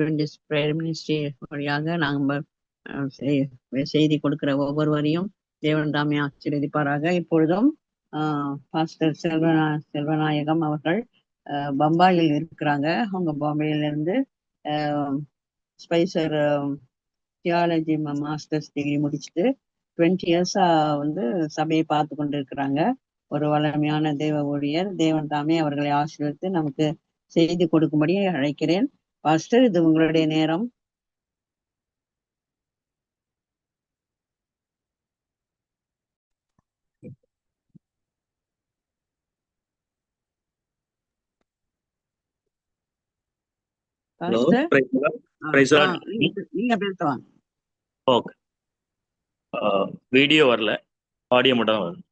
Adventist prayer ministry வழியாக நாங்கள் செய்தி கொடுக்கிற ஒவ்வொருவரையும் தேவன் தாமே ஆசீர்வதிப்பாராக. இப்பொழுதும் பாஸ்டர் செல்வநா செல்வநாயகம் அவர்கள் பம்பாயில் இருக்கிறாங்க. அவங்க பாம்பேல இருந்து ஸ்பைசர் தியாலஜி மாஸ்டர்ஸ் டிகிரி முடிச்சுட்டு டுவெண்ட்டி இயர்ஸா வந்து சபையை பார்த்து கொண்டு இருக்கிறாங்க ஒரு வளமையான தேவ ஊழியர் தேவன் தாமே அவர்களை ஆசீர்வித்து நமக்கு செய்தி கொடுக்கும்படி அழைக்கிறேன். பாஸ்டர் இது உங்களுடைய நேரம். வீடியோ வரல. ஆடியோ மட்டும் தான் வருது.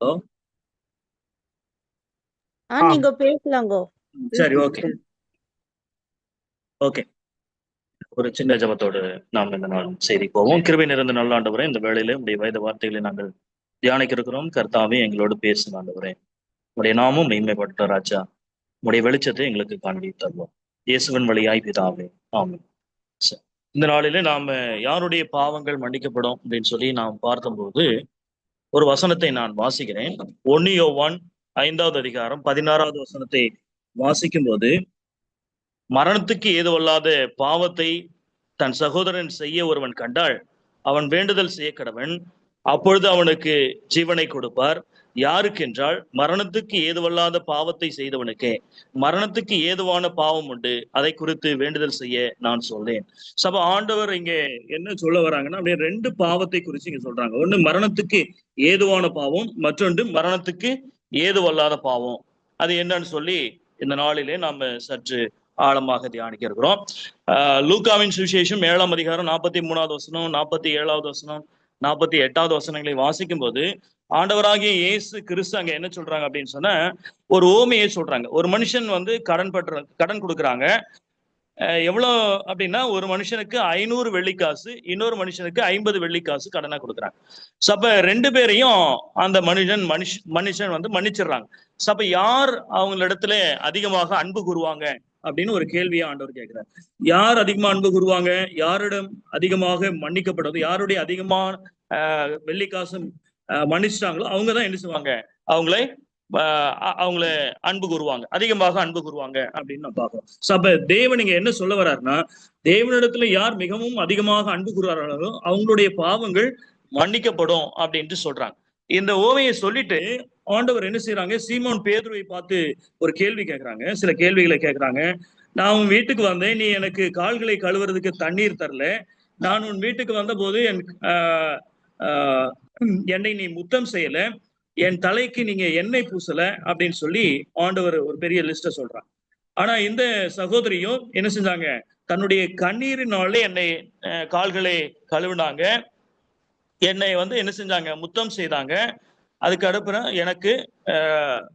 ஹலோ? ஆ. நீங்க பேசலாங்கோ. சரி ஓகே. ஓகே. ஒரு சின்ன ஜபத்தோடு நாம் இந்த நாள் செய்தி போவோம். கிருபை நிறைந்த நல்ல ஆண்டவரே இந்த வேளையில உடைய வயது வார்த்தைகளை நாங்கள் தியானிக்க இருக்கிறோம் கர்த்தாவே எங்களோடு பேசும் ஆண்டவரே. உடைய நாமும் மெய்மைப்பட்ட ராஜா உடைய வெளிச்சத்தை எங்களுக்கு காண்பி தருவோம். இயேசுவின் வழியாய் பிதாவே ஆமென். சரி. இந்த நாளிலே நாம யாருடைய பாவங்கள் மன்னிக்கப்படும் அப்படின்னு சொல்லி நாம் பார்த்தபோது ஒரு வசனத்தை நான் வாசிக்கிறேன். ஒன்னு ஒன் ஐந்தாவது அதிகாரம் பதினாறாவது வசனத்தை வாசிக்கும் போது மரணத்துக்கு ஏதுவல்லாத பாவத்தை தன் சகோதரன் செய்ய ஒருவன் கண்டால் அவன் வேண்டுதல் செய்ய கடவன் அப்பொழுது அவனுக்கு ஜீவனை கொடுப்பார். யாருக்கென்றால் மரணத்துக்கு ஏதுவல்லாத பாவத்தை செய்தவனுக்கே. மரணத்துக்கு ஏதுவான பாவம் உண்டு. அதை குறித்து வேண்டுதல் செய்ய நான் சொல்றேன். சப ஆண்டவர் இங்க என்ன சொல்ல வராங்கன்னா அப்படியே ரெண்டு பாவத்தை குறித்து இங்க சொல்றாங்க. ஒண்ணு மரணத்துக்கு ஏதுவான பாவம் மற்றொன்று மரணத்துக்கு ஏதுவல்லாத பாவம். அது என்னன்னு சொல்லி இந்த நாளிலே நாம சற்று ஆழமாக தியானிக்க இருக்கிறோம். லூக்காவின் சுவிசேஷம் ஏழாம் அதிகாரம் நாற்பத்தி மூணாவது வசனம் நாற்பத்தி ஏழாவது வசனம் நாற்பத்தி எட்டாவது வசனங்களை வாசிக்கும் போது ஆண்டவராகிய இயேசு கிறிஸ்து அங்க என்ன சொல்றாங்க அப்படின்னு சொன்னா ஒரு ஓமையை சொல்றாங்க. ஒரு மனுஷன் வந்து கடன் பற்ற கடன் கொடுக்குறாங்க. எவ்வளோ அப்படின்னா ஒரு மனுஷனுக்கு ஐநூறு வெள்ளிக்காசு இன்னொரு மனுஷனுக்கு ஐம்பது வெள்ளிக்காசு கடனா கொடுக்குறாங்க. சோ ரெண்டு பேரையும் அந்த மனுஷன் மனுஷ மனுஷன் வந்து மன்னிச்சிடுறாங்க. சோ யார் யார் அவங்களிடத்துல அதிகமாக அன்பு கூறுவாங்க? அப்படின்னு ஒரு கேள்வியை ஆண்டவர் கேட்கிறார். யார் அதிகமா அன்பு கூறுவாங்க? யாரிடம் அதிகமாக மன்னிக்கப்படுவது? யாருடைய அதிகமான ஆஹ் மன்னிச்சிட்டாங்களோ அவங்க தான் என்ன செய்வாங்க? அவங்களை அ- அவங்கள அன்பு கூறுவாங்க. அதிகமாக அன்பு கூறுவாங்க அப்படின்னு நான் பார்க்கிறோம். So, அப்ப தேவன் இங்க என்ன சொல்ல வர்றாருன்னா தேவனிடத்துல யார் மிகவும் அதிகமாக அன்பு கூறுறார்களோ அவங்களுடைய பாவங்கள் மன்னிக்கப்படும் அப்படின்ட்டு சொல்றாங்க. இந்த ஓமையை சொல்லிட்டு ஆண்டவர் என்ன செய்யறாங்க சீமோன் பேதுருவை பார்த்து ஒரு கேள்வி கேட்கறாங்க. சில கேள்விகளை கேட்கறாங்க. நான் உன் வீட்டுக்கு வந்தேன். நீ எனக்கு கால்களை கழுவுறதுக்கு தண்ணீர் தரல. நான் உன் வீட்டுக்கு வந்தபோது என் என்னை நீ முத்தம் செய்யல. என் தலைக்கு நீங்க எண்ணெய் பூசல அப்படின்னு சொல்லி ஆண்டவர் ஒரு பெரிய லிஸ்ட சொல்றாங்க ஆனா இந்த சகோதரியும் என்ன செஞ்சாங்க? தன்னுடைய கண்ணீரினாலே என்னை கால்களை கழுவினாங்க. என்னை வந்து என்ன செஞ்சாங்க? முத்தம் செய்தாங்க. அதுக்கு அடுப்புறம் எனக்கு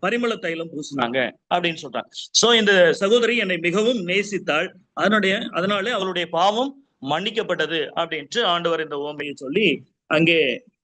பரிமள தைலம் பூசினாங்க அப்படின்னு சொல்றாங்க. சோ இந்த சகோதரி என்னை மிகவும் நேசித்தாள். அதனுடைய அதனாலே அவளுடைய பாவம் மன்னிக்கப்பட்டது அப்படின்ட்டு ஆண்டவர் இந்த ஓமையை சொல்லி அங்கே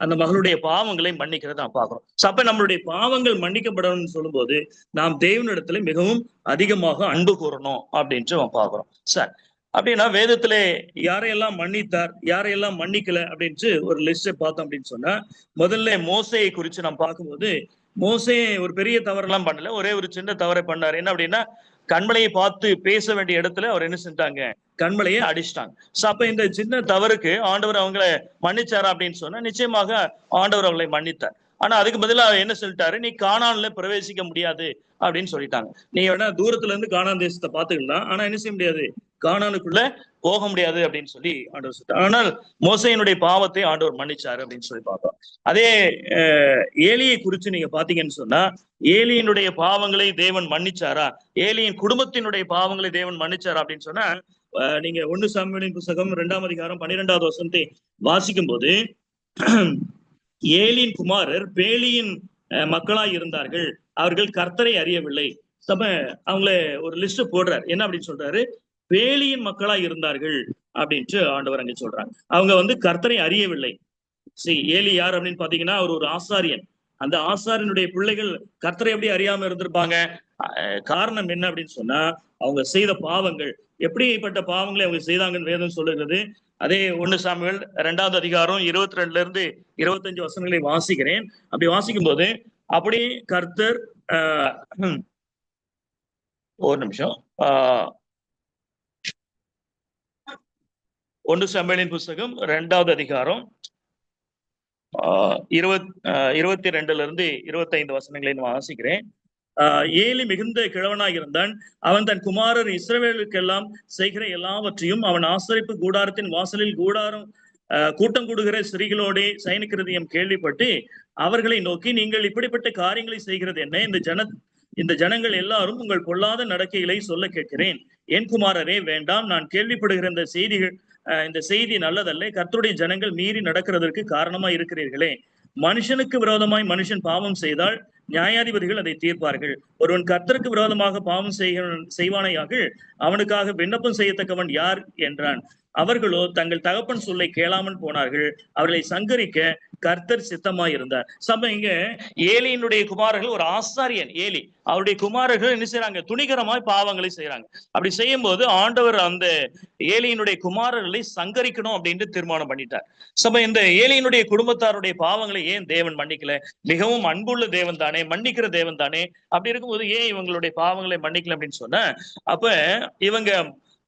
அந்த மகளுடைய பாவங்களை மன்னிக்கிறத நாம் பார்க்கிறோம். அப்ப நம்மளுடைய பாவங்கள் மன்னிக்கப்படணும்னு சொல்லும்போது நாம் தேவனிடத்துல மிகவும் அதிகமாக அன்பு கூறணும் அப்படின்ட்டு நம்ம பார்க்கிறோம். சார் அப்படின்னா வேதத்திலே யாரையெல்லாம் மன்னித்தார் யாரையெல்லாம் மன்னிக்கல அப்படின்ட்டு ஒரு லிஸ்ட பார்த்தோம் அப்படின்னு சொன்னா முதல்ல மோசையை குறித்து நாம் பார்க்கும்போது மோசே ஒரு பெரிய தவறெல்லாம் பண்ணல ஒரே ஒரு சின்ன தவறை பண்ணார். என்ன அப்படின்னா கண்மலையை பார்த்து பேச வேண்டிய இடத்துல அவர் என்ன செஞ்சாங்க கண்மலையை அடிச்சிட்டாங்க. சோ அப்ப இந்த சின்ன தவறுக்கு ஆண்டவர் அவங்கள மன்னிச்சாரா அப்படின்னு சொன்னா நிச்சயமாக ஆண்டவர் அவங்களை மன்னித்தார். ஆனா அதுக்கு பதிலா அவர் என்ன சொல்லிட்டாரு? நீ காணான்ல பிரவேசிக்க முடியாது அப்படின்னு சொல்லிட்டாங்க. நீ வேணா தூரத்துல இருந்து காணான் தேசத்தை பாத்துக்கலாம் ஆனா என்ன செய்ய முடியாது? காணானுக்குள்ள போக முடியாது அப்படின்னு சொல்லி ஆண்டவர் சொல்லிட்டார். ஆனால் மோசையினுடைய பாவத்தை ஆண்டவர் மன்னிச்சாரு அப்படின்னு சொல்லி பார்த்தோம் அதே ஏலியை குறித்து நீங்க பாத்தீங்கன்னு சொன்னா ஏலியினுடைய பாவங்களை தேவன் மன்னிச்சாரா? ஏலியின் குடும்பத்தினுடைய பாவங்களை தேவன் மன்னிச்சாரா அப்படின்னு சொன்னா நீங்க ஒன்னு சாமியின் புஸ்தகம் இரண்டாம் அதிகாரம் பன்னிரெண்டாவது வசனத்தை வாசிக்கும் போது ஏலின் குமாரர் பேலியின் மக்களாய் இருந்தார்கள். அவர்கள் கர்த்தரை அறியவில்லை. சம அவங்கள ஒரு லிஸ்ட் போடுறாரு. என்ன அப்படின்னு சொல்றாரு? பேலியின் மக்களா இருந்தார்கள் அப்படின்ட்டு ஆண்டவர் அங்க சொல்றாங்க. அவங்க வந்து கர்த்தரை அறியவில்லை. சரி ஏலி யார் அப்படின்னு பாத்தீங்கன்னா அவர் ஒரு ஆசாரியன். அந்த ஆசாரியனுடைய பிள்ளைகள் கர்த்தரை எப்படி அறியாம இருந்திருப்பாங்க? அஹ் காரணம் என்ன அப்படின்னு சொன்னா அவங்க செய்த பாவங்கள். எப்படிப்பட்ட பாவங்களை அவங்க செய்தாங்கன்னு வேதம் சொல்லுகிறது? அதே ஒன்று சாமியல் ரெண்டாவது அதிகாரம் இருபத்தி ரெண்டுல இருந்து இருபத்தஞ்சு வசனங்களை வாசிக்கிறேன். அப்படி வாசிக்கும் போது அப்படி கர்த்தர் ஆஹ் ஹம், ஒரு நிமிஷம். ஆஹ் ஒன்று சமையலின் புஸ்தகம் ரெண்டாவது அதிகாரம். ஆஹ் இருபத் ஆஹ் இருபத்தி ரெண்டுல இருந்து இருபத்தைந்து வசனங்களை நான் வாசிக்கிறேன். ஏலி மிகுந்த கிழவனாக இருந்தான். அவன் தன் குமாரர் இஸ்ரவேலுக்கெல்லாம் செய்கிற எல்லாவற்றையும் அவன் ஆசரிப்பு கூடாரத்தின் வாசலில் கூடாரம் ஆஹ் கூட்டம் கூடுகிற ஸ்திரீகளோடே சைனிக்கிருதியம் கேள்விப்பட்டு அவர்களை நோக்கி நீங்கள் இப்படிப்பட்ட காரியங்களை செய்கிறது என்ன? இந்த ஜன இந்த ஜனங்கள் எல்லாரும் உங்கள் பொல்லாத நடக்கைகளை சொல்ல கேட்கிறேன். என் குமாரரே வேண்டாம். நான் கேள்விப்படுகிற இந்த செய்திகள் இந்த செய்தி நல்லதல்ல. கர்த்தருடைய ஜனங்கள் மீறி நடக்கிறதற்கு காரணமா இருக்கிறீர்களே மனுஷனுக்கு விரோதமாய் மனுஷன் பாவம் செய்தால் நியாயாதிபதிகள் அதை தீர்ப்பார்கள். ஒருவன் கர்த்தருக்கு விரோதமாக பாவம் செய்க செய்வானையாக அவனுக்காக விண்ணப்பம் செய்யத்தக்கவன் யார்? என்றான். அவர்களோ தங்கள் தகப்பன் சொல்லை கேளாமல் போனார்கள். அவர்களை சங்கரிக்க கர்த்தர் சித்தமாய் இருந்தார் சம இங்க ஏலியினுடைய குமாரர்கள் ஒரு ஆசாரியன் ஏலி. அவருடைய குமாரர்கள் என்ன செய்யறாங்க துணிகரமாய் பாவங்களை செய்யறாங்க அப்படி செய்யும் போது ஆண்டவர் அந்த ஏலியினுடைய குமாரர்களை சங்கரிக்கணும் அப்படின்ட்டு தீர்மானம் பண்ணிட்டார். சம இந்த ஏலியினுடைய குடும்பத்தாருடைய பாவங்களை ஏன் தேவன் மன்னிக்கல? மிகவும் அன்புள்ள தேவன் தானே மன்னிக்கிற தேவன் தானே. அப்படி இருக்கும்போது ஏன் இவங்களுடைய பாவங்களை மன்னிக்கல அப்படின்னு சொன்ன அப்ப இவங்க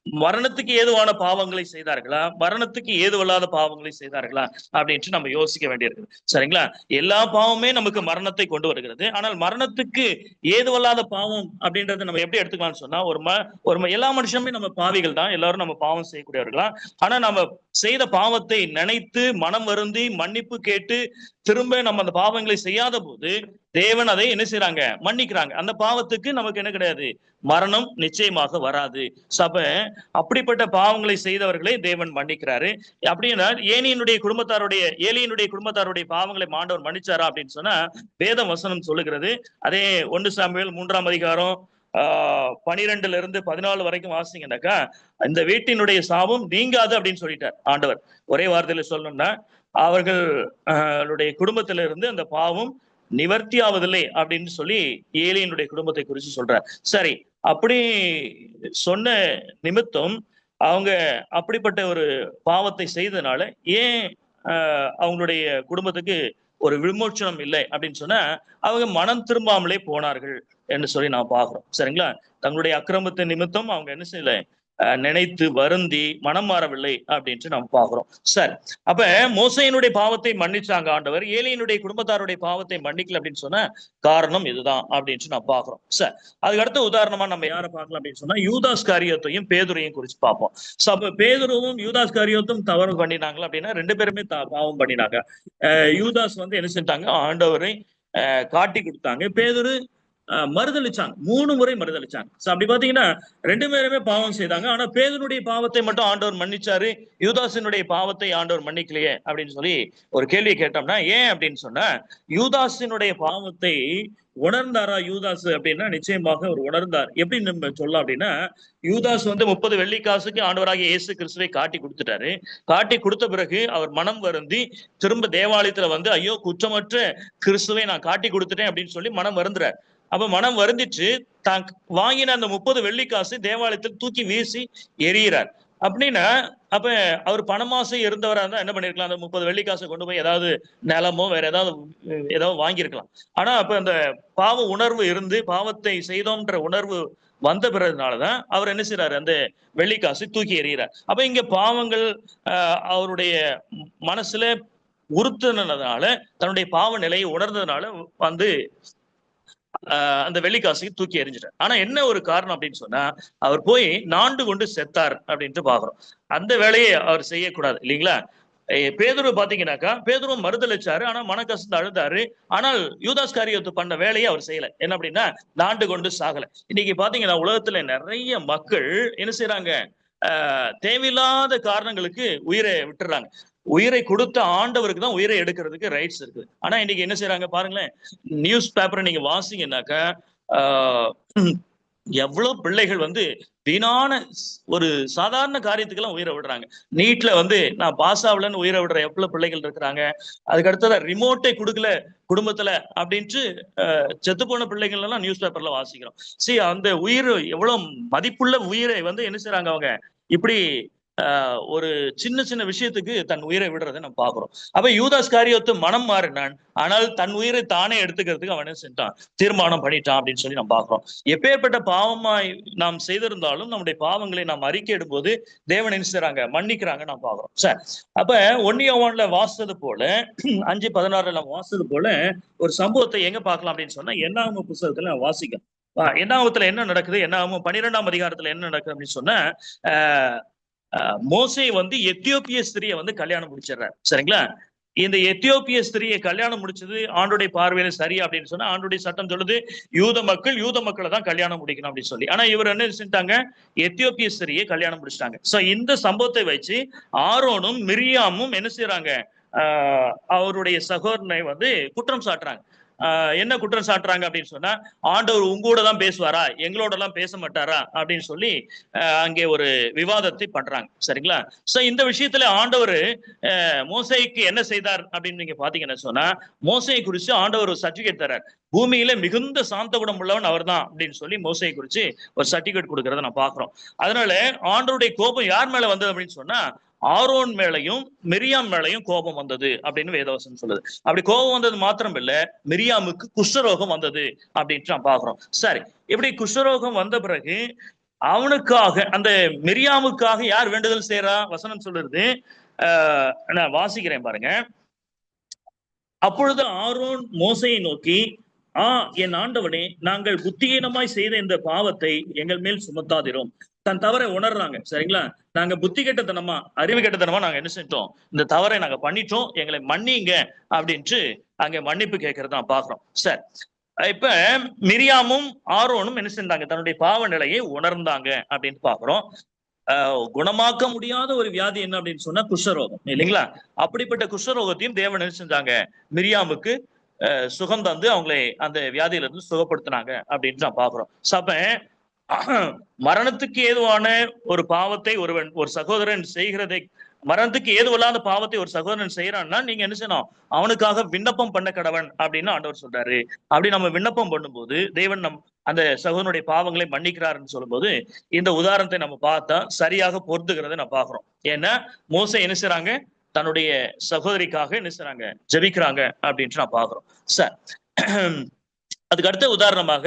மரணத்துக்கு ஏதுவான பாவங்களை செய்தார்களா? மரணத்துக்கு ஏதுவல்லாத பாவங்களை செய்தார்களா? அப்படின்ட்டு நம்ம யோசிக்க வேண்டியிருக்குது. சரிங்களா? எல்லா பாவமே நமக்கு மரணத்தை கொண்டு வருகிறது. ஆனால் மரணத்துக்கு ஏதுவல்லாத பாவம் அப்படின்றத நம்ம எப்படி எடுத்துக்கலாம்னு சொன்னா ஒரு ம ஒரு ம- எல்லா மனுஷனுமே நம்ம பாவிகள் தான். எல்லாரும் நம்ம பாவம் செய்யக்கூடியவர்களா ஆனா நம்ம செய்த பாவத்தை நினைத்து மனம் வருந்தி மன்னிப்பு கேட்டு திரும்ப நம்ம அந்த பாவங்களை செய்யாத போது தேவன் அதை என்ன செய்யறாங்க மன்னிக்கிறாங்க. அந்த பாவத்துக்கு நமக்கு என்ன கிடையாது? மரணம் நிச்சயமாக வராது. சப அப்படிப்பட்ட பாவங்களை செய்தவர்களை தேவன் மன்னிக்கிறாரு. அப்படின்னா ஏனியினுடைய குடும்பத்தாருடைய ஏலியினுடைய குடும்பத்தாருடைய பாவங்களை மாண்டவர் மன்னிச்சாரா அப்படின்னு சொன்னா வேதம் வசனம் சொல்லுகிறது. அதே ஒன்று சாமியல் மூன்றாம் அதிகாரம் ஆஹ் பனிரெண்டுல இருந்து பதினாலு வரைக்கும் வாசிங்கனாக்கா இந்த வீட்டினுடைய சாபம் நீங்காது அப்படின்னு சொல்லிட்டார் ஆண்டவர். ஒரே வார்த்தையில சொல்லணும்னா அவர்களுடைய குடும்பத்திலிருந்து அந்த பாவம் நிவர்த்தி ஆவதில்லை அப்படின்னு சொல்லி ஏலியனுடைய குடும்பத்தை குறித்து சொல்றார். சரி அப்படி சொன்ன நிமித்தம் அவங்க அப்படிப்பட்ட ஒரு பாவத்தை செய்ததுனால ஏன் ஆஹ் அவங்களுடைய குடும்பத்துக்கு ஒரு விமோச்சனம் இல்லை அப்படின்னு சொன்னா அவங்க மனம் திரும்பாமலே போனார்கள் என்று சொல்லி நான் பாக்குறோம் சரிங்களா? தங்களுடைய அக்கிரமத்தின் நிமித்தம் அவங்க என்ன செய்யல நினைத்து வருந்தி மனம் மாறவில்லை அப்படின்ட்டு நம்ம பார்க்குறோம். சார் அப்ப மோசையினுடைய பாவத்தை மன்னிச்சாங்க ஆண்டவர் ஏழையினுடைய குடும்பத்தாருடைய பாவத்தை மன்னிக்கல அப்படின்னு சொன்ன காரணம் இதுதான் அப்படின்ட்டு நம்ம பாக்குறோம் சார் அதுக்கடுத்த உதாரணமா நம்ம யாரை பார்க்கலாம் அப்படின்னு சொன்னா யூதாஸ் காரியத்தையும் பேதுரையும் குறிச்சு பார்ப்போம். அப்ப பேதுருவும் யூதாஸ் காரியத்தும் தவறு பண்ணினாங்களா அப்படின்னா ரெண்டு பேருமே தா- பாவம் பண்ணினாங்க. அஹ் யூதாஸ் வந்து என்ன செஞ்சாங்க? ஆண்டவரை அஹ் காட்டி கொடுத்தாங்க. பேதுரு மறுதளிச்சாங்க மூணு முறை மறுதளிச்சாங்க சோ அப்படி பாத்தீங்கன்னா ரெண்டு பேருமே பாவம் செய்தாங்க. ஆனா பேதனுடைய பாவத்தை மட்டும் ஆண்டவர் மன்னிச்சாரு யூதாசினுடைய பாவத்தை ஆண்டவர் மன்னிக்கலையே அப்படின்னு சொல்லி ஒரு கேள்வி கேட்டோம்னா ஏன் அப்படின்னு சொன்னா யூதாசினுடைய பாவத்தை உணர்ந்தாரா யூதாஸ் அப்படின்னா நிச்சயமாக அவர் உணர்ந்தார். எப்படி நம்ம சொல்லலாம் அப்படின்னா யூதாஸ் வந்து முப்பது வெள்ளிக்காசுக்கு ஆண்டவராக இயேசு கிறிஸ்துவை காட்டி கொடுத்துட்டாரு. காட்டி கொடுத்த பிறகு அவர் மனம் வருந்தி திரும்ப தேவாலயத்துல வந்து ஐயோ குற்றமற்ற கிறிஸ்துவை நான் காட்டி கொடுத்துட்டேன் அப்படின்னு சொல்லி மனம் வருந்துறாரு. அப்ப மனம் வருந்திச்சு தான் வாங்கின அந்த முப்பது வெள்ளிக்காசு தேவாலயத்தில் தூக்கி வீசி எரியிறார் அப்படின்னா அப்ப அவர் பணமாசை இருந்தவரா இருந்தா என்ன பண்ணிருக்கலாம்? அந்த முப்பது வெள்ளிக்காசை கொண்டு போய் ஏதாவது நிலமோ வேற ஏதாவது ஏதாவது வாங்கியிருக்கலாம் ஆனா அப்ப அந்த பாவ உணர்வு இருந்து பாவத்தை செய்தோம்ன்ற உணர்வு வந்த பிறகுனாலதான் அவர் என்ன செய்யறாரு அந்த வெள்ளிக்காசை தூக்கி எறிகிறார். அப்ப இங்க பாவங்கள் அவருடைய மனசுல உறுத்துனதுனால தன்னுடைய பாவ நிலையை உணர்ந்ததுனால வந்து அந்த வெள்ளிக்காசையும் தூக்கி எறிஞ்சிட்டார். ஆனா என்ன ஒரு காரணம் அப்படின்னு சொன்னா அவர் போய் நாண்டு கொண்டு செத்தார் அப்படின்ட்டு பாக்குறோம். அந்த வேலையை அவர் செய்யக்கூடாது இல்லைங்களா? ஏ- பேதுரு பாத்தீங்கன்னாக்கா பேதுரு மறுதளிச்சாரு ஆனா மனக்கசந்து அழுதாரு. ஆனால் யூதாஸ் காரியத்து பண்ண வேலையை அவர் செய்யல. என்ன அப்படின்னா நாண்டு கொண்டு சாகல. இன்னைக்கு பாத்தீங்கன்னா உலகத்துல நிறைய மக்கள் என்ன செய்யறாங்க ஆஹ் தேவையில்லாத காரணங்களுக்கு உயிரை விட்டுறாங்க. உயிரை கொடுத்த ஆண்டவருக்கு தான் உயிரை எடுக்கிறதுக்கு ரைட்ஸ் இருக்குது. ஆனா இன்னைக்கு என்ன செய்யறாங்க பாருங்களேன் நியூஸ் பேப்பரை நீங்க வாசிங்கன்னாக்கா எவ்வளவு பிள்ளைகள் வந்து வீணான ஒரு சாதாரண காரியத்துக்கெல்லாம் உயிரை விடுறாங்க. நீட்ல வந்து நான் பாஸ் ஆகலன்னு உயிரை விடுற எவ்வளவு பிள்ளைகள் இருக்கிறாங்க அதுக்கு அடுத்தது ரிமோட்டை கொடுக்கல குடும்பத்துல அப்படின்ட்டு செத்து போன பிள்ளைகள் எல்லாம் நியூஸ் பேப்பர்ல வாசிக்கிறோம். சரி அந்த உயிர் எவ்வளவு மதிப்புள்ள உயிரை வந்து என்ன செய்யறாங்க அவங்க? இப்படி ஒரு சின்ன சின்ன விஷயத்துக்கு தன் உயிரை விடுறதை நம்ம பாக்குறோம் அப்ப யூதாஸ் காரியத்து மனம் மாறினான். ஆனால் தன் உயிரை தானே எடுத்துக்கிறதுக்கு அவனே செஞ்சான்? தீர்மானம் பண்ணிட்டான் அப்படின்னு சொல்லி நம்ம பாக்குறோம் எப்பேற்பட்ட பாவமாய் நாம் செய்திருந்தாலும் நம்முடைய பாவங்களை நாம் அறிக்கையிடும் போது தேவன் என்ன மன்னிக்கிறாங்க நாம் பாக்குறோம் சார். அப்ப ஒன்னியவான்ல வாசித்தது போல அஞ்சு பதினாறுல நம்ம வாசித்தது போல ஒரு சம்பவத்தை எங்க பார்க்கலாம் அப்படின்னு சொன்னா என்னாம புத்தகத்துல வாசிக்கும் என்னாமத்துல என்ன நடக்குது? என்னாம பன்னிரெண்டாம் அதிகாரத்துல என்ன நடக்குது அப்படின்னு சொன்னா மோசே வந்து எத்தியோப்பிய ஸ்திரியை வந்து கல்யாணம் முடிச்சிடுறாரு. சரிங்களா? இந்த எத்தியோப்பிய ஸ்திரியை கல்யாணம் முடிச்சது ஆண்டுடைய பார்வையில சரி அப்படின்னு சொன்னா ஆண்டுடைய சட்டம் சொல்லுது யூத மக்கள் யூத மக்களை தான் கல்யாணம் முடிக்கணும் அப்படின்னு சொல்லி. ஆனா இவர் என்ன செஞ்சாங்க எத்தியோப்பிய ஸ்திரியை கல்யாணம் முடிச்சிட்டாங்க. சோ இந்த சம்பவத்தை வச்சு ஆரோனும் மிரியாமும் என்ன செய்யறாங்க ஆஹ் அவருடைய சகோதரனை வந்து குற்றம் சாட்டுறாங்க. என்ன குற்றம் சாட்டுறாங்க அப்படின்னு சொன்னா ஆண்டவர் உங்கூட தான் பேசுவாரா? எங்களோட எல்லாம் பேச மாட்டாரா? அப்படின்னு சொல்லி அங்கே ஒரு விவாதத்தை பண்றாங்க. சரிங்களா? சோ இந்த விஷயத்துல ஆண்டவர் மோசைக்கு என்ன செய்தார் அப்படின்னு நீங்க பாத்தீங்கன்னா சொன்னா மோசையை குறிச்சு ஆண்டவர் ஒரு சர்டிபிகேட் தரார் பூமியில மிகுந்த சாந்த குணம் உள்ளவன் அவர் தான் அப்படின்னு சொல்லி மோசையை குறிச்சு ஒரு சர்டிபிகேட் கொடுக்கறத நான் பாக்குறோம். அதனால ஆண்டவருடைய கோபம் யார் மேல வந்தது அப்படின்னு சொன்னா ஆரோன் மேலையும் மிரியாம் மேலையும் கோபம் வந்தது அப்படின்னு வேதவசம் சொல்லுது. அப்படி கோபம் வந்தது மாத்திரம் இல்ல மிரியாமுக்கு குஷ்டரோகம் வந்தது அப்படின்ட்டு நான் பாக்குறோம் சரி இப்படி குஷ்டரோகம் வந்த பிறகு அவனுக்காக அந்த மிரியாமுக்காக யார் வேண்டுதல் செய்யறா வசனம் சொல்லுறது ஆஹ் நான் வாசிக்கிறேன் பாருங்க. அப்பொழுது ஆரோன் மோசையை நோக்கி ஆ என் ஆண்டவனே நாங்கள் புத்தியீனமாய் செய்த இந்த பாவத்தை எங்கள் மேல் சுமத்தாதிரும். தன் தவறை உணர்றாங்க. சரிங்களா? நாங்க புத்தி கெட்டத்தனமா அறிவு கெட்டத்தனமா நாங்க என்ன செஞ்சோம் இந்த தவறை நாங்க பண்ணிட்டோம். எங்களை மன்னிங்க அப்படின்ட்டு அங்க மன்னிப்பு கேட்கறத நான் பாக்குறோம் சார் இப்ப மிரியாமும் ஆரோனும் என்ன செஞ்சாங்க? தன்னுடைய பாவ நிலையை உணர்ந்தாங்க அப்படின்னு பாக்குறோம் குணமாக்க முடியாத ஒரு வியாதி என்ன அப்படின்னு சொன்னா குஷ்டரோகம். இல்லைங்களா? அப்படிப்பட்ட குஷ்டரோகத்தையும் தேவன் என்ன செஞ்சாங்க? மிரியாமுக்கு சுகம் தந்து அவங்களை அந்த வியாதியில இருந்து சுகப்படுத்தினாங்க அப்படின்னு நான் பாக்குறோம் சப்ப மரணத்துக்கு ஏதுவான ஒரு பாவத்தை ஒருவன் ஒரு சகோதரன் செய்கிறதை மரணத்துக்கு ஏதுவில்லாத பாவத்தை ஒரு சகோதரன் செய்யறான்னா நீங்க என்ன செய்யணும்? அவனுக்காக விண்ணப்பம் பண்ண கடவன் அப்படின்னு ஆண்டவர் சொல்றாரு. அப்படி நம்ம விண்ணப்பம் பண்ணும்போது தேவன் நம் அந்த சகோதரனுடைய பாவங்களை மன்னிக்கிறாருன்னு சொல்லும்போது இந்த உதாரணத்தை நம்ம பார்த்தா சரியாக பொருந்துகிறத நான் பாக்குறோம் ஏன்னா மோசை என்ன செய்றாங்க? தன்னுடைய சகோதரிக்காக என்ன செய்றாங்க? ஜபிக்கிறாங்க அப்படின்ட்டு நான் பாக்குறோம் சார் அதுக்கு அடுத்த உதாரணமாக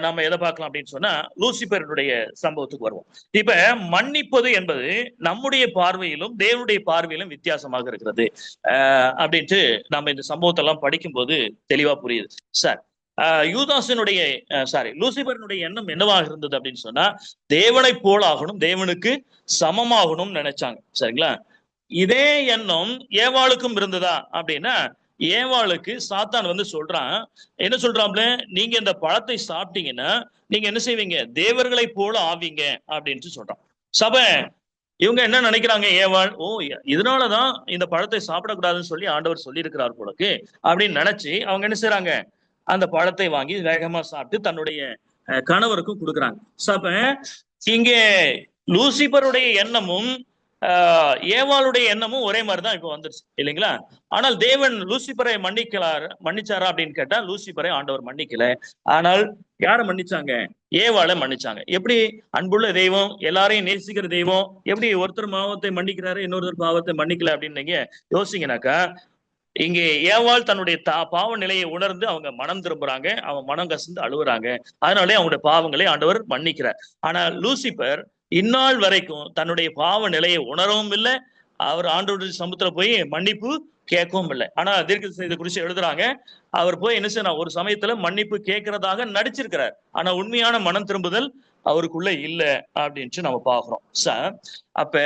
நம்ம எதை பார்க்கலாம் அப்படின்னு சொன்னா லூசிபரனுடைய சம்பவத்துக்கு வருவோம். இப்ப மன்னிப்பது என்பது நம்முடைய பார்வையிலும் தேவனுடைய பார்வையிலும் வித்தியாசமாக இருக்கிறது. ஆஹ் அப்படின்ட்டு நம்ம இந்த சம்பவத்தை எல்லாம் படிக்கும்போது தெளிவா புரியுது. சார் யூதாசனுடைய சாரி லூசிபரனுடைய எண்ணம் என்னவாக இருந்தது அப்படின்னு சொன்னா தேவனை போலாகணும் தேவனுக்கு சமமாகணும்னு நினைச்சாங்க. சரிங்களா? இதே எண்ணம் ஏவாளுக்கும் இருந்ததா அப்படின்னா ஏவாளுக்கு சாத்தான் வந்து சொல்றான். என்ன சொல்றாப்ல நீங்க இந்த பழத்தை சாப்பிட்டீங்கன்னா நீங்க என்ன செய்வீங்க? தேவர்களை போல ஆவீங்க அப்படின்ட்டு சொல்றான். சபை இவங்க என்ன நினைக்கிறாங்க? ஏவாள் ஓ இதனாலதான் இந்த பழத்தை சாப்பிடக்கூடாதுன்னு சொல்லி ஆண்டவர் சொல்லி இருக்கிறார் போலக்கு அப்படின்னு நினைச்சு அவங்க என்ன செய்யறாங்க அந்த பழத்தை வாங்கி வேகமா சாப்பிட்டு தன்னுடைய கணவருக்கும் கொடுக்குறாங்க. சப இங்கே லூசிபருடைய எண்ணமும் ஏவாளுடைய எண்ணமும் ஒரே மாதிரி தான் இப்போ வந்துருச்சு இல்லைங்களா? ஆனால் தேவன் லூசிபரை மன்னிக்கலார் மன்னிச்சாரா அப்படின்னு கேட்டா லூசிபரை ஆண்டவர் மன்னிக்கல. ஆனால் யாரை மன்னிச்சாங்க? ஏவாளை மன்னிச்சாங்க. எப்படி? அன்புள்ள தெய்வம் எல்லாரையும் நேசிக்கிற தெய்வம் எப்படி ஒருத்தர் பாவத்தை மன்னிக்கிறாரு இன்னொருத்தர் பாவத்தை மன்னிக்கல அப்படின்னு நீங்க யோசிங்கனாக்கா இங்கே ஏவாள் தன்னுடைய தா பாவ நிலையை உணர்ந்து அவங்க மனம் திரும்புறாங்க அவங்க மனம் கசந்து அழுகுறாங்க அதனாலே அவங்களுடைய பாவங்களை ஆண்டவர் மன்னிக்கிறார். ஆனா லூசிபர் இந்நாள் வரைக்கும் தன்னுடைய பாவ நிலையை உணரவும் இல்லை. அவர் ஆண்டோடு சமுத்திர போய் மன்னிப்பு கேட்கவும் இல்லை. ஆனா தீர்க்க இதை குறிச்சு எழுதுறாங்க. அவர் போய் என்ன செய்யணும் ஒரு சமயத்துல மன்னிப்பு கேட்கறதாக நடிச்சிருக்கிறார். ஆனா உண்மையான மனம் திரும்புதல் அவருக்குள்ள இல்லை அப்படின்ட்டு நம்ம பாக்குறோம் சார் அப்ப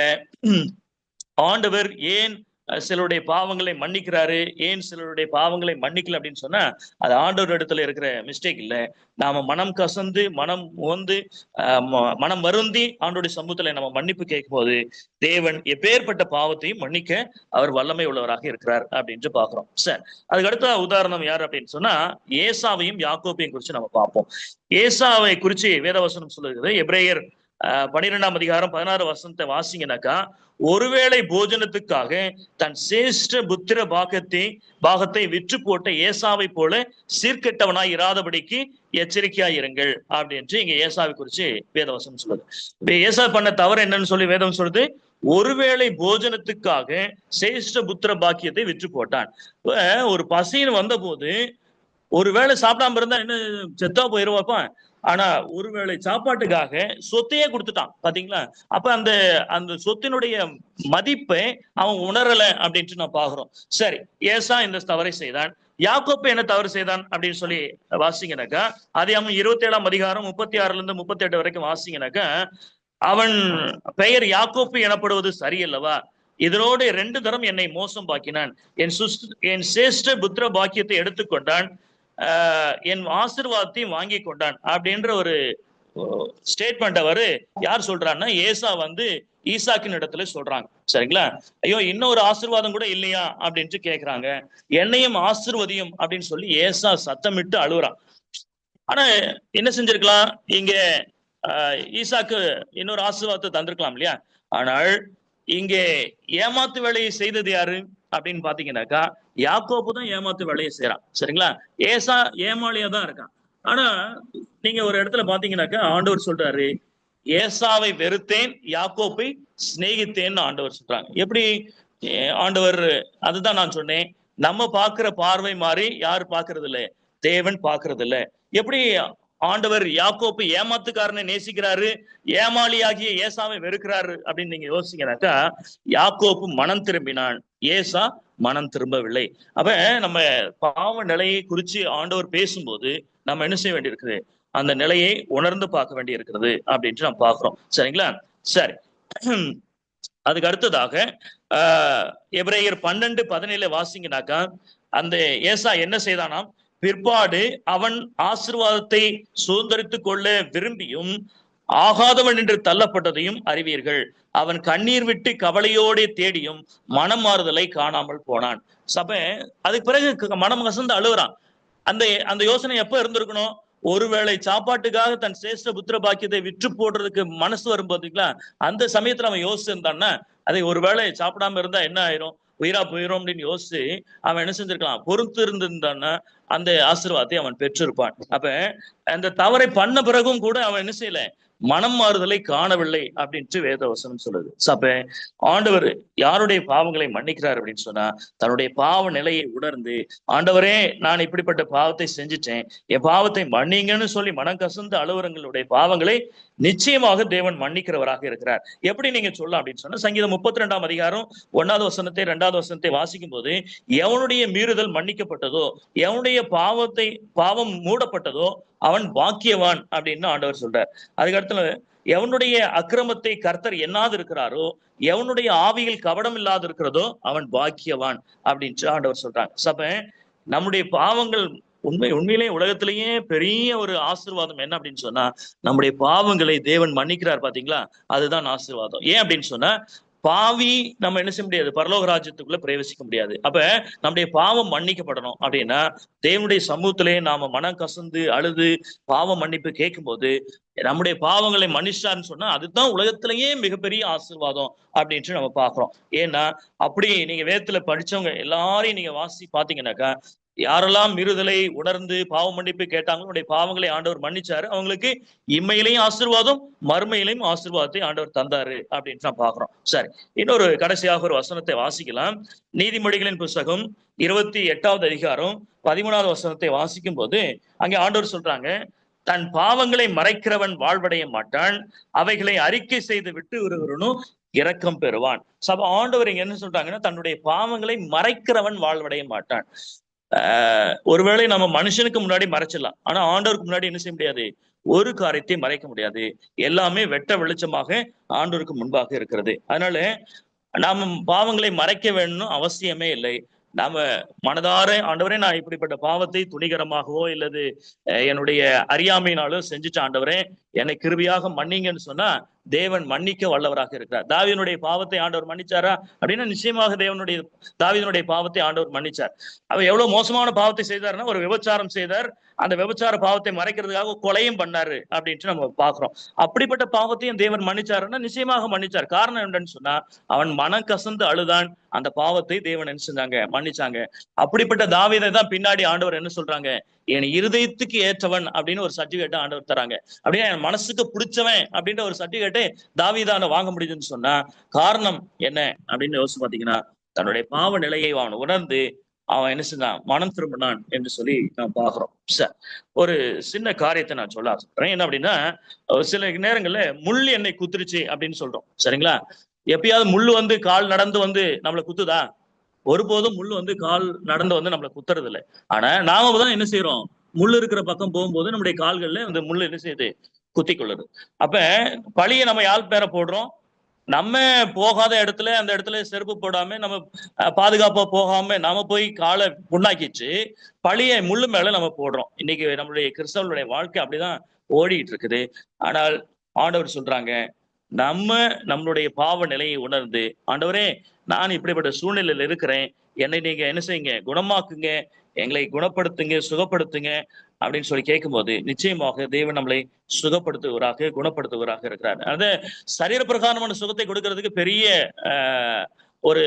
ஆண்டவர் ஏன் சிலருடைய பாவங்களை மன்னிக்கிறாரு. ஏன் சிலருடைய பாவங்களை மன்னிக்கல அப்படின்னு சொன்னா அது ஆண்டவர் இடத்துல இருக்கிற மிஸ்டேக் இல்ல. நாம மனம் கசந்து மனம் உவந்து அஹ், மனம் வருந்தி ஆண்டோடைய சமூகத்துல நம்ம மன்னிப்பு கேட்கும்போது தேவன் எப்பேற்பட்ட பாவத்தையும் மன்னிக்க அவர் வல்லமை உள்ளவராக இருக்கிறார் அப்படின்னு பாக்குறோம் சார் அதுக்கு அடுத்த உதாரணம் யார் அப்படின்னு சொன்னா ஏசாவையும் யாக்கோப்பையும் குறித்து நம்ம பார்ப்போம். ஏசாவை குறித்து வேதவசனம் சொல்லுகிறது எப்ரேயர் பனிரெண்டாம் பன்னிரெண்டாம் அதிகாரம் பதினாறு வசனத்தை வாசிங்கனாக்கா ஒருவேளை போஜனத்துக்காக தன் சேஷ்ட புத்திர பாகத்தை பாகத்தை விற்று போட்ட ஏசாவை போல சீர்கெட்டவனாய் இராதபடிக்கு எச்சரிக்கையா இருங்கள் அப்படின்ட்டு இங்க ஏசாவை குறிச்சு வேதவசனம் சொல்லுது. இப்ப ஏசா பண்ண தவறு என்னன்னு சொல்லி வேதம் சொல்லுது. ஒருவேளை போஜனத்துக்காக சேஷ்ட புத்திர பாக்கியத்தை விற்று போட்டான் ஒரு பசின்னு வந்த போது ஒருவேளை சாப்பிடாம இருந்தா என்ன செத்தா போயிருவாப்பான் ஆனா ஒருவேளை சாப்பாட்டுக்காக சொத்தையே கொடுத்துட்டான். பாத்தீங்களா? அப்ப அந்த அந்த சொத்தினுடைய மதிப்பை அவன் உணரல அப்படின்ட்டு நான் பாக்குறோம். சரி ஏசா இந்த தவறை செய்தான். யாக்கோப்பு என்ன தவறு செய்தான் அப்படின்னு சொல்லி வாசிங்கனாக்கா அதே அவன் இருபத்தி ஏழாம் அதிகாரம் முப்பத்தி ஆறுல இருந்து முப்பத்தி எட்டு வரைக்கும் வாசிங்கனாக்கா அவன் பெயர் யாக்கோப்பு எனப்படுவது சரியல்லவா? இதனோடு ரெண்டு தரம் என்னை மோசம் பாக்கினான். என் சுஸ்த என் சேஷ்ட புத்திர பாக்கியத்தை எடுத்துக்கொண்டான். என் ஆசிர்வாதத்தையும் வாங்கி கொண்டான் அப்படின்ற ஒரு ஸ்டேட்மெண்ட் அவரு யார் சொல்றான்னா ஏசா வந்து ஈசாக்கின் இடத்துல சொல்றாங்க. சரிங்களா? ஐயோ இன்னொரு ஆசிர்வாதம் கூட இல்லையா அப்படின்ட்டு கேக்குறாங்க. என்னையும் ஆசிர்வதியும் அப்படின்னு சொல்லி ஏசா சத்தமிட்டு அழுகுறான். ஆனா என்ன செஞ்சிருக்கலாம்? இங்க ஆஹ் ஈசாக்கு இன்னொரு ஆசீர்வாதத்தை தந்திருக்கலாம் இல்லையா? ஆனால் இங்கே ஏமாத்து வேலையை செய்தது யாரு அப்படின்னு பாத்தீங்கன்னாக்கா யாக்கோப்பு தான் ஏமாத்து வேலையை செய்யறான் சரிங்களா? ஏசா ஏமாளியா தான் இருக்கான். ஆனா நீங்க ஒரு இடத்துல பாத்தீங்கன்னாக்கா ஆண்டவர் சொல்றாரு ஏசாவை வெறுத்தேன் யாக்கோப்பை சிநேகித்தேன்னு ஆண்டவர் சொல்றாங்க. எப்படி? ஆண்டவர் அதுதான் நான் சொன்னேன். நம்ம பாக்குற பார்வை மாதிரி யாரு பாக்குறது இல்ல தேவன் பாக்குறது இல்ல எப்படி? ஆண்டவர் யாக்கோப்பு ஏமாத்துக்காரனை நேசிக்கிறாரு ஏமாளியாகிய ஏசாவை வெறுக்கிறாரு அப்படின்னு நீங்க யோசிச்சீங்கன்னாக்கா யாக்கோப்பு மனம் திரும்பினான். ஏசா மனம் திரும்பவில்லை. அப்ப நம்ம பாவ நிலையை குறிச்சு ஆண்டவர் பேசும்போது நம்ம என்ன செய்ய வேண்டியிருக்குது? அந்த நிலையை உணர்ந்து பார்க்க வேண்டி இருக்கிறது அப்படின்ட்டு நம்ம பார்க்குறோம். சரிங்களா? சரி. அதுக்கு அடுத்ததாக ஆஹ் பன்னெண்டு பதினேழு வாசிங்கனாக்கா அந்த ஏசா என்ன செய்தானாம்? பிற்பாடு அவன் ஆசிர்வாதத்தை சுதந்திரித்து கொள்ள விரும்பியும் ஆகாதவன் என்று தள்ளப்பட்டதையும் அறிவீர்கள். அவன் கண்ணீர் விட்டு கவலையோடே தேடியும் மனம் மாறுதலை காணாமல் போனான். சபை அதுக்கு பிறகு மனம் கசந்து அழுகுறான். அந்த அந்த யோசனை எப்ப இருந்திருக்கணும்? ஒருவேளை சாப்பாட்டுக்காக தன் சிரேஷ்ட புத்திர பாக்கியத்தை விற்று போடுறதுக்கு மனசு வரும் பாத்தீங்களா? அந்த சமயத்துல அவன் யோசிச்சிருந்தான்னா அதை ஒருவேளை சாப்பிடாம இருந்தா என்ன ஆயிரும்? உயிரா போயிரும் அப்படின்னு யோசிச்சு அவன் என்ன செஞ்சிருக்கலாம்? பொறுத்து இருந்திருந்தான்னா அந்த ஆசீர்வாதத்தை அவன் பெற்றிருப்பான். அப்ப அந்த தவறை பண்ண பிறகும் கூட அவன் என்ன செய்யல? மனம் மாறுதலை காணவில்லை அப்படின்ட்டு வேதவசனம் சொல்லுது. அப்ப ஆண்டவர் யாருடைய பாவங்களை மன்னிக்கிறார் அப்படின்னு சொன்னா தன்னுடைய பாவ நிலையை உணர்ந்து ஆண்டவரே நான் இப்படிப்பட்ட பாவத்தை செஞ்சுட்டேன் என் பாவத்தை மன்னிங்கன்னு சொல்லி மனம் கசந்து அலுவலங்களுடைய பாவங்களை நிச்சயமாக தேவன் மன்னிக்கிறவராக இருக்கிறார். எப்படி நீங்க சொல்லலாம் அப்படின்னு சொன்னா சங்கீதம் முப்பத்தி ரெண்டாம் அதிகாரம் ஒன்னாவது வசனத்தை ரெண்டாவது வசனத்தை வாசிக்கும் போது எவனுடைய மீறுதல் மன்னிக்கப்பட்டதோ எவனுடைய பாவத்தை பாவம் மூடப்பட்டதோ அவன் பாக்கியவான் அப்படின்னு ஆண்டவர் சொல்றார். அதுக்கு எவனுடைய அக்கிரமத்தை கர்த்தர் என்னாது இருக்கிறாரோ எவனுடைய ஆவியில் கவடம் இல்லாது இருக்கிறதோ அவன் பாக்கியவான் அப்படின்ட்டு ஆண்டவர் சொல்றாங்க. சப நம்முடைய பாவங்கள் உண்மை உண்மையிலே உலகத்திலேயே பெரிய ஒரு ஆசீர்வாதம் என்ன அப்படின்னு சொன்னா நம்முடைய பாவங்களை தேவன் மன்னிக்கிறார் பாத்தீங்களா? அதுதான் ஆசீர்வாதம். ஏன் அப்படின்னு சொன்னா பாவி நம்ம என்ன செய்ய முடியாது? பரலோக ராஜ்யத்துக்குள்ள பிரவேசிக்க முடியாது. அப்ப நம்முடைய பாவம் மன்னிக்கப்படணும் அப்படின்னா தேவனுடைய சமூகத்திலே நாம மனம் கசந்து அழுது பாவ மன்னிப்பு கேட்கும்போது நம்முடைய பாவங்களை மன்னிச்சார்னு சொன்னா அதுதான் உலகத்திலேயே மிகப்பெரிய ஆசீர்வாதம் அப்படின்ட்டு நம்ம பாக்குறோம் ஏன்னா அப்படி நீங்க வேதத்துல படிச்சவங்க எல்லாரையும் நீங்க வாசி பாத்தீங்கன்னாக்கா யாரெல்லாம் மிருதலை உணர்ந்து பாவ மன்னிப்பு கேட்டாங்களோ அவங்களுடைய பாவங்களை ஆண்டவர் மன்னிச்சாரு. அவங்களுக்கு இம்மையிலையும் ஆசீர்வாதம் மறுமையிலையும் ஆசீர்வாதத்தை ஆண்டவர் தந்தாரு அப்படின்னு நான் பாக்குறோம் சரி இன்னொரு கடைசியாக ஒரு வசனத்தை வாசிக்கலாம். நீதிமொழிகளின் புஸ்தகம் இருபத்தி எட்டாவது அதிகாரம் பதிமூணாவது வசனத்தை வாசிக்கும் போது அங்கே ஆண்டவர் சொல்றாங்க தன் பாவங்களை மறைக்கிறவன் வாழ்வடைய மாட்டான் அவைகளை அறிக்கை செய்து விட்டு ஒருவனும் இரக்கம் பெறுவான். சப ஆண்டவர் இங்க என்ன சொல்றாங்கன்னா தன்னுடைய பாவங்களை மறைக்கிறவன் வாழ்வடைய மாட்டான். ஒருவேளை நம்ம மனுஷனுக்கு முன்னாடி மறைச்சிடலாம். ஆனா ஆண்டவருக்கு முன்னாடி என்ன செய்ய முடியாது? ஒரு காரியத்தை மறைக்க முடியாது. எல்லாமே வெட்ட வெளிச்சமாக ஆண்டவருக்கு முன்பாக இருக்கிறது. அதனால நாம பாவங்களை மறைக்க வேணும்னு அவசியமே இல்லை. நாம மனதார ஆண்டவரே நான் இப்படிப்பட்ட பாவத்தை துணிகரமாகவோ இல்லது என்னுடைய அறியாமையினாலோ செஞ்சுட்ட ஆண்டவரே என்னை கிருபியாக மன்னிங்கன்னு சொன்னா தேவன் மன்னிக்க வல்லவராக இருக்கிறார். தாவியனுடைய பாவத்தை ஆண்டவர் மன்னிச்சாரா? அப்படின்னா நிச்சயமாக தேவனுடைய தாவியனுடைய பாவத்தை ஆண்டவர் மன்னிச்சார். அவர் எவ்வளவு மோசமான பாவத்தை செய்தாருன்னா ஒரு விபச்சாரம் செய்தார். அந்த விபச்சார பாவத்தை மறைக்கிறதுக்காக கொலையும் பண்ணாரு அப்படின்ட்டு நம்ம பாக்குறோம் அப்படிப்பட்ட பாவத்தையும் தேவன் மன்னிச்சாருன்னா நிச்சயமாக மன்னிச்சார். காரணம் என்னன்னு சொன்னா அவன் மனம் கசந்து அழுதான். அந்த பாவத்தை தேவன் என்ன செஞ்சாங்க? மன்னிச்சாங்க. அப்படிப்பட்ட தாவியதை தான் பின்னாடி ஆண்டவர் என்ன சொல்றாங்க? என் இருதயத்துக்கு ஏற்றவன் அப்படின்னு ஒரு சர்டிபிகேட் ஆண்டவர் தராங்க. அப்படியே என் மனசுக்கு பிடிச்சவன் அப்படின்ற ஒரு சர்டிபிகேட்டை தாவிதான வாங்க முடியுதுன்னு சொன்னா காரணம் என்ன அப்படின்னு யோசிச்சு பாத்தீங்கன்னா தன்னுடைய பாவ நிலையை அவன் உணர்ந்து அவன் என்ன செஞ்சான்? மனம் திரும்பினான் என்று சொல்லி நான் பாக்குறோம் ச- ஒரு சின்ன காரியத்தை நான் சொல்ல ஆசைப்படுறேன். என்ன அப்படின்னா ஒரு சில நேரங்கள்ல முள் என்னை குத்துருச்சு அப்படின்னு சொல்றோம். சரிங்களா? எப்பயாவது முள் வந்து கால் நடந்து வந்து நம்மளை குத்துதா? ஒருபோதும் முள் வந்து கால் நடந்து வந்து நம்மளை குத்துறது இல்லை ஆனா நாம தான் என்ன செய்யறோம் முள் இருக்கிற பக்கம் போகும்போது நம்முடைய கால்கள்ல அந்த முள் என்ன செய்யுது குத்தி கொள்ளுது அப்ப பழியை நம்ம யாழ் பேர போடுறோம்? நம்ம போகாத இடத்துல அந்த இடத்துல செருப்பு போடாம நம்ம பாதுகாப்பா போகாம நாம போய் காலை புண்ணாக்கிச்சு பழிய முள்ளு மேல நம்ம போடுறோம். இன்னைக்கு நம்மளுடைய கிறிஸ்தவனுடைய வாழ்க்கை அப்படிதான் ஓடிட்டு இருக்குது. ஆனால் ஆண்டவர் சொல்றாங்க நம்ம நம்மளுடைய பாவ நிலையை உணர்ந்து ஆண்டவரே நான் இப்படிப்பட்ட சூழ்நிலையில இருக்கிறேன். என்னை நீங்க என்ன செய்யுங்க? குணமாக்குங்க. எங்களை குணப்படுத்துங்க சுகப்படுத்துங்க அப்படின்னு சொல்லி கேட்கும்போது நிச்சயமாக தேவன் நம்மளை சுகப்படுத்துவராக குணப்படுத்துவராக இருக்கிறார். அந்த சரீர பிரகாரமான சுகத்தை கொடுக்கறதுக்கு பெரிய ஒரு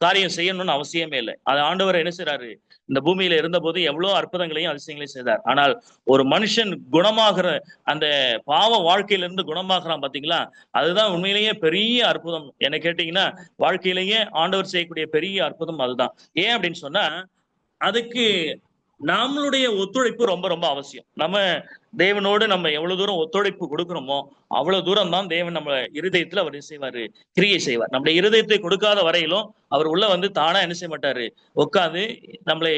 காரியம் செய்யணும்னு அவசியமே இல்லை. அது ஆண்டவர் என்ன செய்யறாரு இந்த பூமியில இருந்தபோது எவ்வளவு அற்புதங்களையும் அதிசயங்களையும் செய்தார். ஆனால் ஒரு மனுஷன் குணமாகிற அந்த பாவ வாழ்க்கையிலிருந்து குணமாகிறான் பாத்தீங்களா? அதுதான் உண்மையிலேயே பெரிய அற்புதம். என்ன கேட்டீங்கன்னா வாழ்க்கையிலேயே ஆண்டவர் செய்யக்கூடிய பெரிய அற்புதம் அதுதான். ஏன் அப்படின்னு சொன்னா அதுக்கு நம்மளுடைய ஒத்துழைப்பு ரொம்ப ரொம்ப அவசியம். நம்ம தேவனோடு நம்ம எவ்வளவு தூரம் ஒத்துழைப்பு கொடுக்கிறோமோ அவ்வளவு தூரம் தான் தேவன் நம்ம இருதயத்துல அவர் என்ன செய்வாரு? கிரியை செய்வார். நம்முடைய இருதயத்தை கொடுக்காத வரையிலும் அவர் உள்ள வந்து தானா என்ன செய்ய மாட்டாரு? உட்காந்து நம்மளை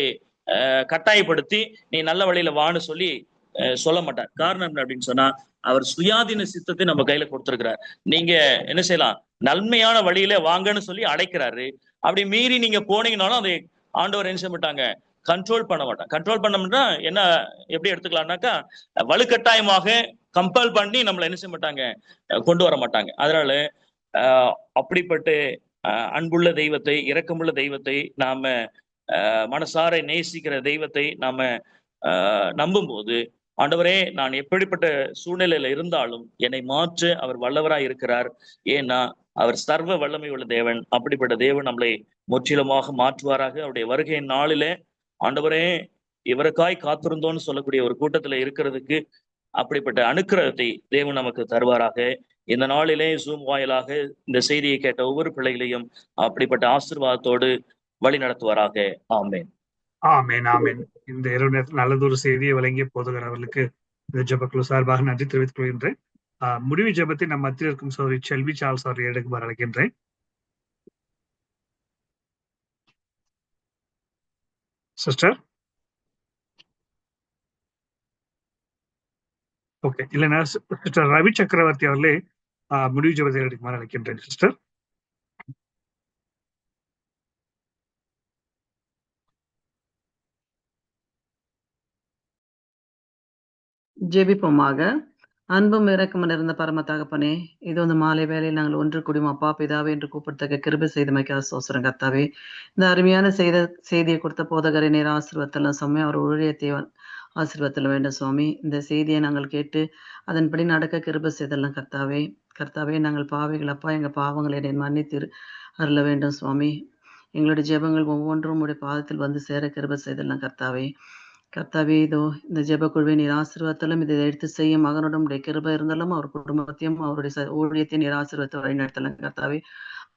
அஹ், கட்டாயப்படுத்தி நீ நல்ல வழியில வான்னு சொல்லி அஹ், சொல்ல மாட்டார். காரணம் என்ன அப்படின்னு சொன்னா அவர் சுயாதீன சித்தத்தை நம்ம கையில கொடுத்துருக்கிறார். நீங்க என்ன செய்யலாம்? நன்மையான வழியில வாங்கன்னு சொல்லி அடைக்கிறாரு. அப்படி மீறி நீங்க போனீங்கனாலும் அதை ஆண்டவர் என்ன செய்ய மாட்டாங்க? கண்ட்ரோல் பண்ண மாட்டாங்க கண்ட்ரோல் பண்ணோம்னா என்ன எப்படி எடுத்துக்கலாம்னாக்கா வலுக்கட்டாயமாக கம்பல் பண்ணி நம்மளை என்ன செய்ய மாட்டாங்க கொண்டு வர மாட்டாங்க. அதனால ஆஹ் அப்படிப்பட்ட அன்புள்ள தெய்வத்தை இரக்கமுள்ள தெய்வத்தை நாம ஆஹ் மனசார நேசிக்கிற தெய்வத்தை நாம ஆஹ் நம்பும்போது ஆண்டவரே நான் எப்படிப்பட்ட சூழ்நிலையில இருந்தாலும் என்னை மாற்ற அவர் வல்லவராய் இருக்கிறார். ஏன்னா அவர் சர்வ வல்லமை உள்ள தேவன். அப்படிப்பட்ட தேவன் நம்மளை முற்றிலுமாக மாற்றுவாராக. அவருடைய வருகையின் நாளிலே ஆண்டவரே இவருக்காய் காத்திருந்தோம்னு சொல்லக்கூடிய ஒரு கூட்டத்துல இருக்கிறதுக்கு அப்படிப்பட்ட அனுக்கிரகத்தை தேவன் நமக்கு தருவாராக. இந்த நாளிலே ஜூம் வாயிலாக இந்த செய்தியை கேட்ட ஒவ்வொரு பிள்ளைகளையும் அப்படிப்பட்ட ஆசீர்வாதத்தோடு வழி நடத்துவாராக. ஆமேன். ஆமேன் ஆமேன். இந்த இரவு நேரத்தில் நல்லதொரு செய்தியை வழங்கிய போதுகிறவர்களுக்கு இந்த ஜபக்குழு சார்பாக நன்றி தெரிவித்துக் கொள்கின்றேன். ஆஹ் முடிவு ஜெபத்தை நம் மத்தியில் இருக்கும் சோதரி செல்வி சார்ல்ஸ் அவர்கள் எடுக்குமாறு அழைக்கின்றேன். சிஸ்டர் ஓகே இல்லைன்னா சிஸ்டர் ரவி சக்கரவர்த்தி அவர்களே முடிவு ஜெபத்தை எடுக்குமாறு அழைக்கின்றேன் சிஸ்டர் ஜெபிப்போமாக. அன்பும் இரக்கம் இருந்த பரம தகப்பனே இது வந்து மாலை வேலையில் நாங்கள் ஒன்று கூடியும் அப்பா பிதாவே என்று கூப்பிடத்தக்க கிருபை செய்தமைக்காக சோசரம் கத்தாவே இந்த அருமையான செய்த செய்தியை கொடுத்த போதகரை நேர ஆசீர்வத்தெல்லாம் சுவாமி அவர் ஊழியத்தை ஆசீர்வத்தில் வேண்டும் சுவாமி. இந்த செய்தியை நாங்கள் கேட்டு அதன்படி நடக்க கிருபை செய்தெல்லாம் கர்த்தாவே. கர்த்தாவே நாங்கள் பாவைகள் அப்பா எங்கள் பாவங்களை என்னை மன்னித்து அருள வேண்டும் சுவாமி. எங்களுடைய ஜெபங்கள் ஒவ்வொன்றும் உடைய பாதத்தில் வந்து சேர கிருபை செய்தெல்லாம் கர்த்தாவே. கர்த்தாவே இதோ இந்த ஜெபக்குழுவை நீர் ஆசீர்வாதத்திலும் இதை எடுத்து செய்யும் மகனோடும் கிருப கிருபை இருந்தாலும் அவர் குடும்பத்தையும் அவருடைய ஊழியத்தையும் நீர் ஆசீர்வாதத்தை வழிநடத்தலாம் கர்த்தாவே.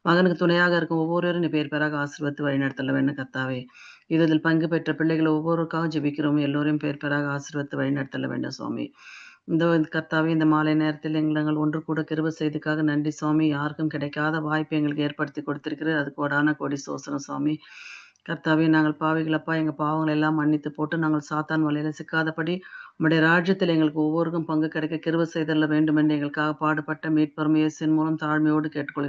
மகனுக்கு துணையாக இருக்கும் ஒவ்வொருவரும் நீ பேர் பேராக ஆசீர்வாதத்தை வழிநடத்தல வேண்டும் கர்த்தாவே. இதில் பங்கு பெற்ற பிள்ளைகளை ஒவ்வொருக்காக ஜெபிக்கிறோம். எல்லோரையும் பேர் பேராக ஆசீர்வாதத்தை வழிநடத்தல வேண்டும் சுவாமி. இந்த கர்த்தாவே இந்த மாலை நேரத்தில் எங்கள் ஒன்று கூட கிருப செய்துக்காக நன்றி சுவாமி. யாருக்கும் கிடைக்காத வாய்ப்பு எங்களுக்கு ஏற்படுத்தி கொடுத்திருக்கிறது. அது கோடான கோடி சோசனம் சுவாமி. கர்த்தாவே நாங்கள் பாவிகளப்பா எங்கள் பாவங்களை எல்லாம் மன்னித்து போட்டு நாங்கள் சாத்தான் வழியில் சிக்காதபடி உம்முடைய ராஜ்யத்தில் எங்களுக்கு ஒவ்வொருக்கும் பங்கு கிடைக்க கிருவ செய்தல்ல வேண்டும் என்று எங்களுக்காக பாடுபட்ட மீட்பெருமையேசின் மூலம் தாழ்மையோடு கேட்டுக்கொள்கிறேன்